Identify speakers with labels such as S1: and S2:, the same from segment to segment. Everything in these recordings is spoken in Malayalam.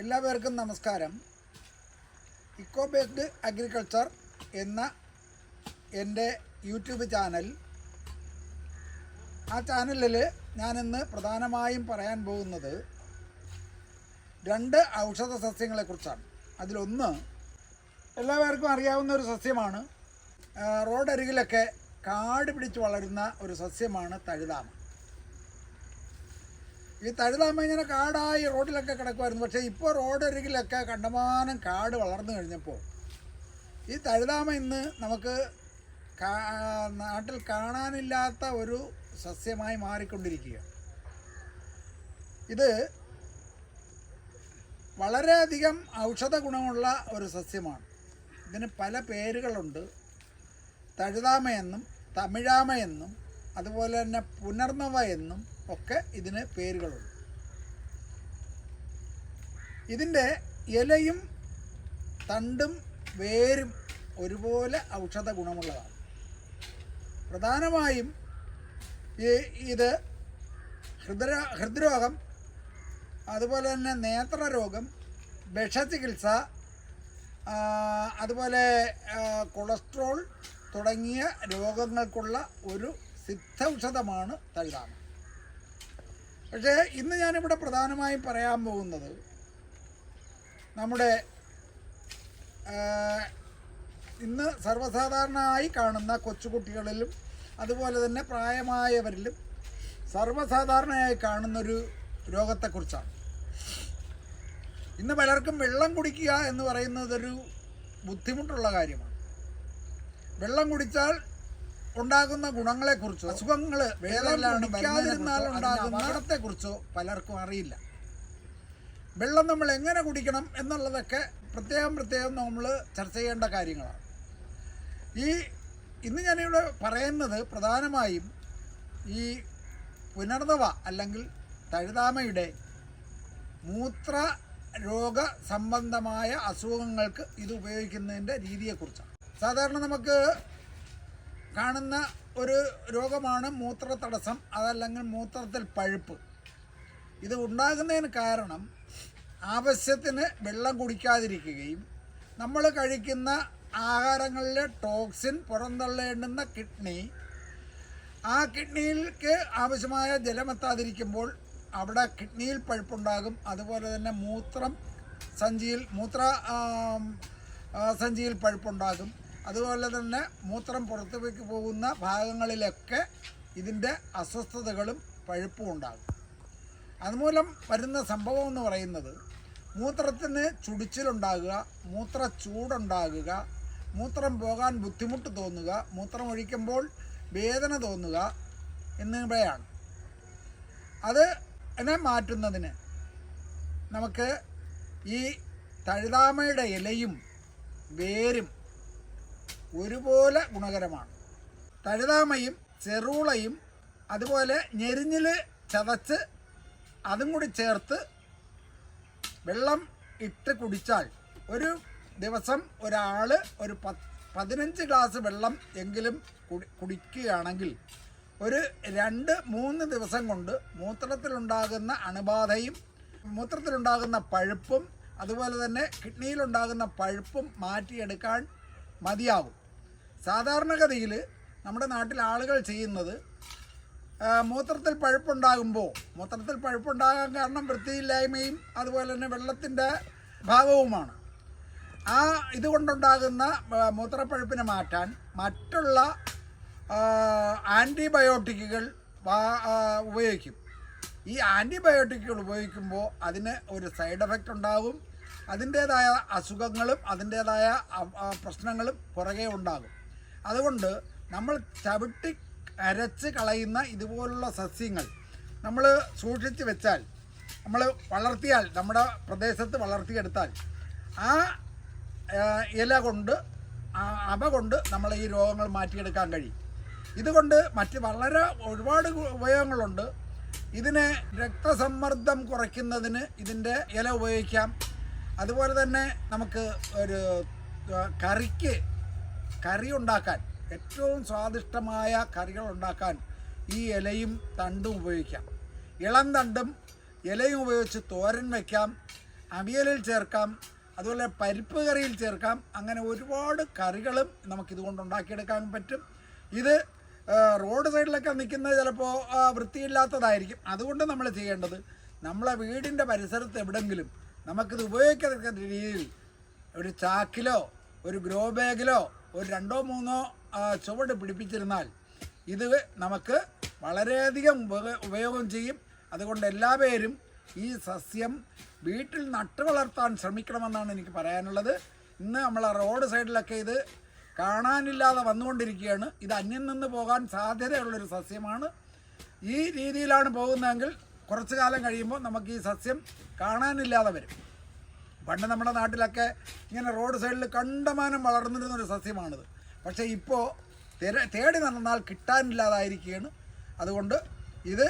S1: എല്ലാവർക്കും നമസ്കാരം. ഇക്കോ ബേസ്ഡ് അഗ്രികൾച്ചർ എന്ന എന്റെ യൂട്യൂബ് ചാനൽ. ആ ചാനലിൽ ഞാനിന്ന് പ്രധാനമായും പറയാൻ പോകുന്നത് രണ്ട് ഔഷധ സസ്യങ്ങളെക്കുറിച്ചാണ്. അതിലൊന്ന് എല്ലാവർക്കും അറിയാവുന്ന ഒരു സസ്യമാണ്. റോഡരികിലൊക്കെ കാട് പിടിച്ച് വളരുന്ന ഒരു സസ്യമാണ് തഴുതാമ. ഈ തഴുതാമ ഇങ്ങനെ കാടായി റോഡിലൊക്കെ കിടക്കുമായിരുന്നു പക്ഷേ ഇപ്പോൾ റോഡരികിലൊക്കെ കണ്ടമാനം കാട് വളർന്നു കഴിഞ്ഞപ്പോൾ ഈ തഴുതാമ ഇന്ന് നമുക്ക് നാട്ടിൽ കാണാനില്ലാത്ത ഒരു സസ്യമായി മാറിക്കൊണ്ടിരിക്കുക ഇത് വളരെയധികം ഔഷധ ഗുണമുള്ള ഒരു സസ്യമാണ്. ഇതിന് പല പേരുകളുണ്ട്. തഴുതാമയെന്നും തമിഴാമയെന്നും അതുപോലെ തന്നെ പുനർനവ എന്നും ഒക്കെ ഇതിന് പേരുകളുണ്ട്. ഇതിന്റെ ഇലയും തണ്ടും വേരും ഒരുപോലെ ഔഷധ ഗുണമുള്ളതാണ്. പ്രധാനമായും ഇത് ഹൃദയ ഹൃദ്രോഗം അതുപോലെ തന്നെ നേത്രരോഗം വിഷചികിത്സ അതുപോലെ കൊളസ്ട്രോൾ തുടങ്ങിയ രോഗങ്ങൾക്കുള്ള ഒരു സിദ്ധൌഷധമാണ് തഴുതാമ പക്ഷേ ഇന്ന് ഞാനിവിടെ പ്രധാനമായും പറയാൻ പോകുന്നത് നമ്മുടെ ഇന്ന് സർവസാധാരണമായി കാണുന്ന കൊച്ചുകുട്ടികളിലും അതുപോലെ തന്നെ പ്രായമായവരിലും സർവസാധാരണയായി കാണുന്നൊരു രോഗത്തെക്കുറിച്ചാണ്. ഇന്ന് പലർക്കും വെള്ളം കുടിക്കുക എന്ന് പറയുന്നതൊരു ബുദ്ധിമുട്ടുള്ള കാര്യമാണ്. വെള്ളം കുടിച്ചാൽ ഉണ്ടാകുന്ന ഗുണങ്ങളെക്കുറിച്ചോ അസുഖങ്ങൾ കുടിക്കാതിരുന്നാൽ ഉണ്ടാകുന്ന പലർക്കും അറിയില്ല. വെള്ളം നമ്മൾ എങ്ങനെ കുടിക്കണം എന്നുള്ളതൊക്കെ പ്രത്യേകം പ്രത്യേകം നമ്മൾ ചർച്ച ചെയ്യേണ്ട കാര്യങ്ങളാണ്. ഈ ഇന്ന് ഞാനിവിടെ പറയുന്നത് പ്രധാനമായും ഈ പുനർനവ അല്ലെങ്കിൽ തഴുതാമയുടെ മൂത്ര രോഗ സംബന്ധമായ അസുഖങ്ങൾക്ക് ഇത് ഉപയോഗിക്കുന്നതിന്റെ രീതിയെക്കുറിച്ചാണ്. സാധാരണ നമുക്ക് കാണുന്ന ഒരു രോഗമാണ് മൂത്ര തടസ്സം അതല്ലെങ്കിൽ മൂത്രത്തിൽ പഴുപ്പ്. ഇത് ഉണ്ടാകുന്നതിന് കാരണം ആവശ്യത്തിന് വെള്ളം കുടിക്കാതിരിക്കുകയും നമ്മൾ കഴിക്കുന്ന ആഹാരങ്ങളിലെ ടോക്സിൻ പുറന്തള്ളേണ്ടുന്ന കിഡ്നി ആ കിഡ്നിയിലേക്ക് ആവശ്യമായ ജലമെത്താതിരിക്കുമ്പോൾ അവിടെ കിഡ്നിയിൽ പഴുപ്പുണ്ടാകും. അതുപോലെ തന്നെ മൂത്രം സഞ്ചിയിൽ മൂത്ര സഞ്ചിയിൽ പഴുപ്പുണ്ടാകും. അതുപോലെ തന്നെ മൂത്രം പുറത്തേക്ക് പോകുന്ന ഭാഗങ്ങളിലൊക്കെ ഇതിന്റെ അസ്വസ്ഥതകളും പഴുപ്പും ഉണ്ടാകും. അതുമൂലം വരുന്ന സംഭവം എന്ന് പറയുന്നത് മൂത്രത്തിന് ചുടിച്ചിലുണ്ടാകുക മൂത്ര ചൂടുണ്ടാകുക മൂത്രം പോകാൻ ബുദ്ധിമുട്ട് തോന്നുക മൂത്രം ഒഴിക്കുമ്പോൾ വേദന തോന്നുക എന്നിവയാണ്. അത് എന്നെ മാറ്റുന്നതിന് നമുക്ക് ഈ തഴുതാമയുടെ ഇലയും വേരും ഒരുപോലെ ഗുണകരമാണ്. തഴുതാമയും ചെറുളയും അതുപോലെ ഞെരിഞ്ഞിൽ ചതച്ച് അതും കൂടി ചേർത്ത് വെള്ളം ഇട്ട് കുടിച്ചാൽ ഒരു ദിവസം ഒരാൾ ഒരു പത്ത് പതിനഞ്ച് ഗ്ലാസ് വെള്ളം എങ്കിലും കുടി കുടിക്കുകയാണെങ്കിൽ ഒരു രണ്ട് മൂന്ന് ദിവസം കൊണ്ട് മൂത്രത്തിലുണ്ടാകുന്ന അണുബാധയും മൂത്രത്തിലുണ്ടാകുന്ന പഴുപ്പും അതുപോലെ തന്നെ കിഡ്നിയിലുണ്ടാകുന്ന പഴുപ്പും മാറ്റിയെടുക്കാൻ മതിയാകും സാധാരണഗതിയിൽ നമ്മുടെ നാട്ടിൽ ആളുകൾ ചെയ്യുന്നത് മൂത്രത്തിൽ പഴുപ്പുണ്ടാകുമ്പോൾ മൂത്രത്തിൽ പഴുപ്പുണ്ടാകാൻ കാരണം വൃത്തിയില്ലായ്മയും അതുപോലെ തന്നെ വെള്ളത്തിന്റെ ഭാഗവുമാണ് ആ ഇതുകൊണ്ടുണ്ടാകുന്ന മൂത്രപ്പഴുപ്പിനെ മാറ്റാൻ മറ്റുള്ള ആന്റിബയോട്ടിക്കുകൾ ഉപയോഗിക്കും. ഈ ആന്റിബയോട്ടിക്കുകൾ ഉപയോഗിക്കുമ്പോൾ അതിന് ഒരു സൈഡ് എഫക്റ്റ് ഉണ്ടാകും. അതിന്റേതായ അസുഖങ്ങളും അതിന്റേതായ പ്രശ്നങ്ങളും പുറകെ ഉണ്ടാകും. അതുകൊണ്ട് നമ്മൾ ചവിട്ടി അരച്ച് കളയുന്ന ഇതുപോലുള്ള സസ്യങ്ങൾ നമ്മൾ സൂക്ഷിച്ച് വെച്ചാൽ നമ്മൾ വളർത്തിയാൽ നമ്മുടെ പ്രദേശത്ത് വളർത്തിയെടുത്താൽ ആ ഇല കൊണ്ട് അവ കൊണ്ട് നമ്മൾ ഈ രോഗങ്ങൾ മാറ്റിയെടുക്കാൻ കഴിയും. ഇതുകൊണ്ട് മറ്റ് വളരെ ഒരുപാട് ഉപയോഗങ്ങളുണ്ട്. ഇതിനെ രക്തസമ്മർദ്ദം കുറയ്ക്കുന്നതിന് ഇതിന്റെ ഇല ഉപയോഗിക്കാം. അതുപോലെ തന്നെ നമുക്ക് ഒരു കറിക്ക് കറി ഉണ്ടാക്കാൻ ഏറ്റവും സ്വാദിഷ്ടമായ കറികൾ ഉണ്ടാക്കാൻ ഈ ഇലയും തണ്ടും ഉപയോഗിക്കാം. ഇളം തണ്ടും ഇലയും ഉപയോഗിച്ച് തോരൻ വയ്ക്കാം അവിയലിൽ ചേർക്കാം അതുപോലെ പരിപ്പ് കറിയിൽ ചേർക്കാം. അങ്ങനെ ഒരുപാട് കറികളും നമുക്കിതുകൊണ്ട് ഉണ്ടാക്കിയെടുക്കാൻ പറ്റും. ഇത് റോഡ് സൈഡിലൊക്കെ നിൽക്കുന്നത് ചിലപ്പോൾ വൃത്തിയില്ലാത്തതായിരിക്കും. അതുകൊണ്ട് നമ്മൾ ചെയ്യേണ്ടത് നമ്മളെ വീടിന്റെ പരിസരത്ത് എവിടെങ്കിലും നമുക്കിത് ഉപയോഗിക്കത്തക്ക രീതിയിൽ ഒരു ചാക്കിലോ ഒരു ഗ്രോ ബാഗിലോ ഒരു രണ്ടോ മൂന്നോ ചുവട് പിടിപ്പിച്ചിരുന്നാൽ ഇത് നമുക്ക് വളരെയധികം ഉപ- ഉപയോഗം ചെയ്യും. അതുകൊണ്ട് എല്ലാ പേരും ഈ സസ്യം വീട്ടിൽ നട്ടു വളർത്താൻ ശ്രമിക്കണമെന്നാണ് എനിക്ക് പറയാനുള്ളത്. ഇന്ന് നമ്മൾ റോഡ് സൈഡിലൊക്കെ ഇത് കാണാനില്ലാതെ വന്നുകൊണ്ടിരിക്കുകയാണ്. ഇത് അന്യം നിന്ന് പോകാൻ സാധ്യതയുള്ളൊരു സസ്യമാണ്. ഈ രീതിയിലാണ് പോകുന്നതെങ്കിൽ കുറച്ചു കാലം കഴിയുമ്പോൾ നമുക്ക് ഈ സസ്യം കാണാനില്ലാതെ വരും. പണ്ട് നമ്മുടെ നാട്ടിലൊക്കെ ഇങ്ങനെ റോഡ് സൈഡിൽ കണ്ടമാനം വളർന്നിരുന്ന ഒരു സസ്യമാണിത്. പക്ഷേ ഇപ്പോൾ തേടി നടന്നാൽ കിട്ടാനില്ലാതായിരിക്കുകയാണ്. അതുകൊണ്ട് ഇത്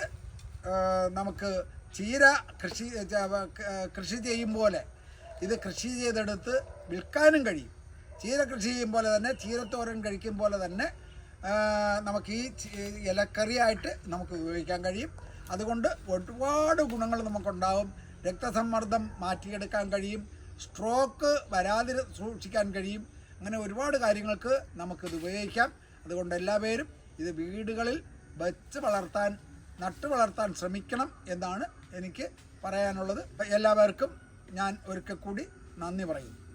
S1: നമുക്ക് ചീര കൃഷി കൃഷി ചെയ്യും പോലെ ഇത് കൃഷി ചെയ്തെടുത്ത് വിൽക്കാനും കഴിയും. ചീര കൃഷി ചെയ്യും പോലെ തന്നെ ചീരത്തോരൻ കഴിക്കും പോലെ തന്നെ നമുക്ക് ഈ ഇലക്കറിയായിട്ട് നമുക്ക് ഉപയോഗിക്കാൻ കഴിയും. അതുകൊണ്ട് ഒരുപാട് ഗുണങ്ങൾ നമുക്കുണ്ടാവും. രക്തസമ്മർദ്ദം മാറ്റിയെടുക്കാൻ കഴിയും സ്ട്രോക്ക് വരാതി സൂക്ഷിക്കാൻ കഴിയും. അങ്ങനെ ഒരുപാട് കാര്യങ്ങൾക്ക് നമുക്കിത് ഉപയോഗിക്കാം. അതുകൊണ്ട് എല്ലാവരും ഇത് വീടുകളിൽ വെച്ച് വളർത്താൻ നട്ടു വളർത്താൻ ശ്രമിക്കണം എന്നാണ് എനിക്ക് പറയാനുള്ളത്. എല്ലാവർക്കും ഞാൻ ഒരിക്കൽ കൂടി നന്ദി പറയുന്നു.